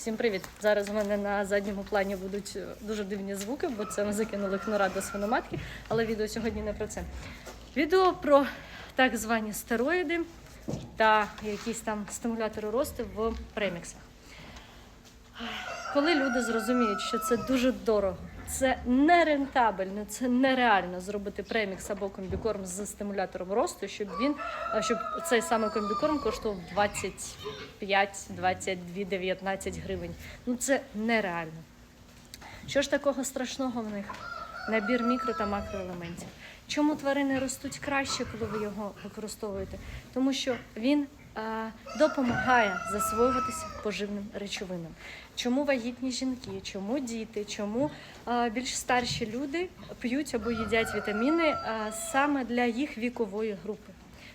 Всім привіт! Зараз у мене на задньому плані будуть е, дуже дивні звуки, бо це ми закинули кнура до свиноматки, але відео сьогодні не про це. Відео про так звані стероїди та якісь там стимулятори росту в преміксах. Коли люди зрозуміють, що це дуже дорого, це нерентабельно, це нереально зробити премікс або комбікорм з стимулятором росту, щоб він щоб цей самий комбікорм коштував 25, 22, 19 гривень. Ну це нереально. Що ж такого страшного в них? Набір мікро та макроелементів. Чому тварини ростуть краще, коли ви його використовуєте? Тому що він е, допомагає засвоюватися поживним речовинам. Чому вагітні жінки, чому діти, чому більш старші люди п'ють або їдять вітаміни саме для їх вікової групи?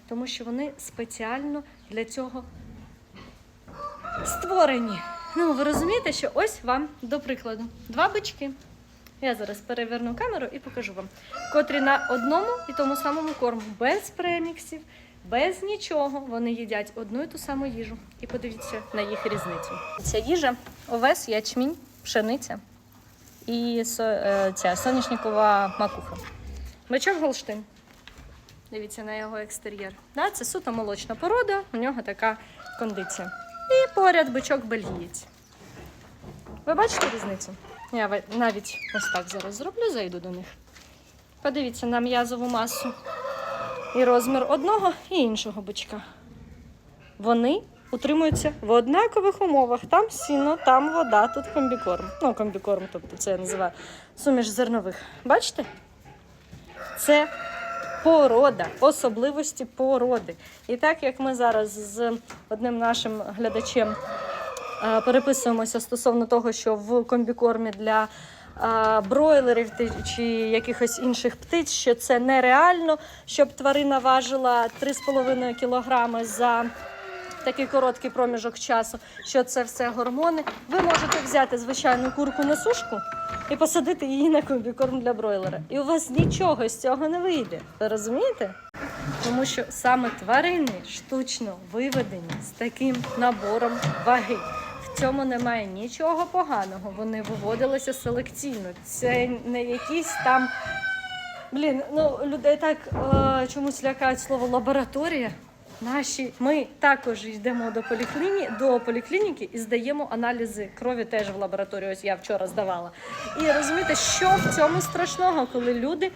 Тому що вони спеціально для цього створені. Ну, ви розумієте, що ось вам до прикладу два бички. Я зараз переверну камеру і покажу вам, котрі на одному і тому самому корму, без преміксів, без нічого. Вони їдять одну і ту саму їжу. І подивіться на їх різницю. Ця їжа овес, ячмінь, пшениця і е, ця соняшникова макуха. Бичок Голштин. Дивіться на його екстер'єр. Да, це суто молочна порода, у нього така кондиція. І поряд бичок бельгієць. Ви бачите різницю? Я навіть ось так зараз зроблю, зайду до них. Подивіться на м'язову масу і розмір одного і іншого бичка. Вони утримуються в однакових умовах. Там сіно, там вода, тут комбікорм. Ну, комбікорм, тобто це я називаю суміш зернових. Бачите? Це порода, особливості породи. І так як ми зараз з одним нашим глядачем е, переписуємося стосовно того, що в комбікормі для бройлерів чи якихось інших птиць, що це нереально, щоб тварина важила 3,5 кілограми за такий короткий проміжок часу, що це все гормони. Ви можете взяти звичайну курку на сушку і посадити її на комбікорм для бройлера. І у вас нічого з цього не вийде. Ви розумієте? Тому що саме тварини штучно виведені з таким набором ваги. Цьому немає нічого поганого. Вони виводилися селекційно. Це не якісь там. Блін, ну людей так е, чомусь лякають слово лабораторія. Наші ми також йдемо до полікліні, до поліклініки і здаємо аналізи крові теж в лабораторію. Ось я вчора здавала. І розумієте, що в цьому страшного, коли люди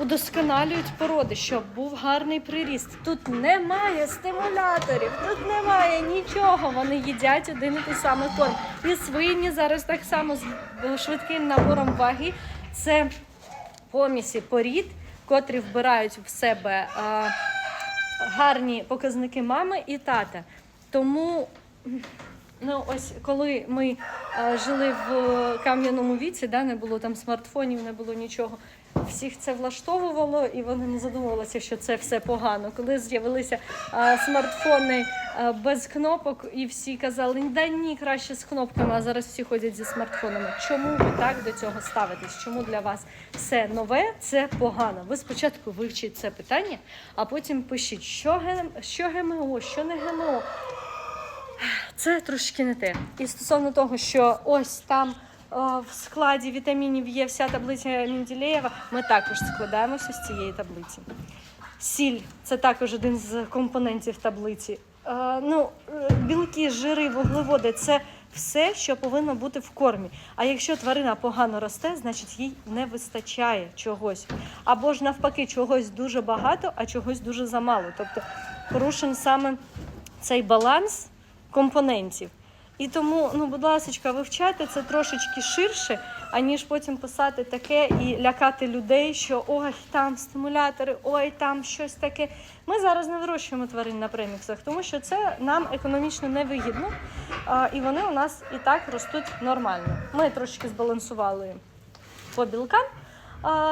удосконалюють породи, щоб був гарний приріст. Тут немає стимуляторів, тут немає нічого. Вони їдять один і той самий корм. І свині зараз так само з е, швидким набором ваги. Це помісі порід, котрі вбирають в себе е, гарні показники мами і тата. Тому ну, ось коли ми е, жили в кам'яному віці, да, не було там смартфонів, не було нічого. Всіх це влаштовувало, і вони не задумувалися, що це все погано. Коли з'явилися смартфони е, без кнопок, і всі казали, да ні, краще з кнопками, а зараз всі ходять зі смартфонами. Чому ви так до цього ставитесь? Чому для вас все нове це погано? Ви спочатку вивчіть це питання, а потім пишіть, що, ге- що ГМО, що не ГМО. Це трошки не те. І стосовно того, що ось там в складі вітамінів є вся таблиця Менділеєва, ми також складаємося з цієї таблиці. Сіль це також один з компонентів таблиці. Е, ну, е, білки, жири, вуглеводи це все, що повинно бути в кормі. А якщо тварина погано росте, значить їй не вистачає чогось. Або ж навпаки, чогось дуже багато, а чогось дуже замало. Тобто порушен саме цей баланс компонентів. І тому, ну, будь ласка, вивчайте це трошечки ширше, аніж потім писати таке і лякати людей, що ой, там стимулятори, ой, там щось таке. Ми зараз не вирощуємо тварин на преміксах, тому що це нам економічно невигідно, а, і вони у нас і так ростуть нормально. Ми трошки збалансували по білкам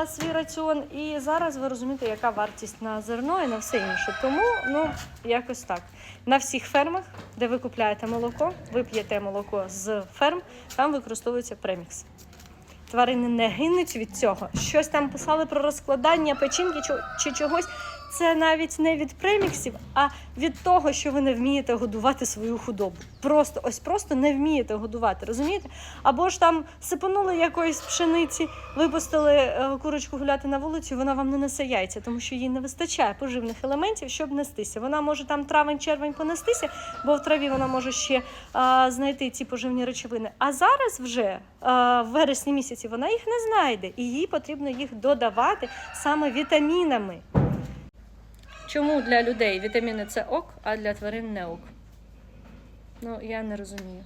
свій раціон, і зараз ви розумієте, яка вартість на зерно і на все інше. Тому ну якось так. На всіх фермах, де ви купляєте молоко, ви п'єте молоко з ферм, там використовується премікс. Тварини не гинуть від цього. Щось там писали про розкладання печінки чи чогось. Це навіть не від преміксів, а від того, що ви не вмієте годувати свою худобу. Просто ось просто не вмієте годувати, розумієте? Або ж там сипанули якоїсь пшениці, випустили е, курочку гуляти на вулицю, вона вам не несе яйця, тому що їй не вистачає поживних елементів, щоб нестися. Вона може там травень-червень понестися, бо в траві вона може ще а, знайти ці поживні речовини. А зараз вже а, в вересні місяці вона їх не знайде, і їй потрібно їх додавати саме вітамінами. Чому для людей вітаміни це ок, а для тварин не ок? Ну, я не розумію.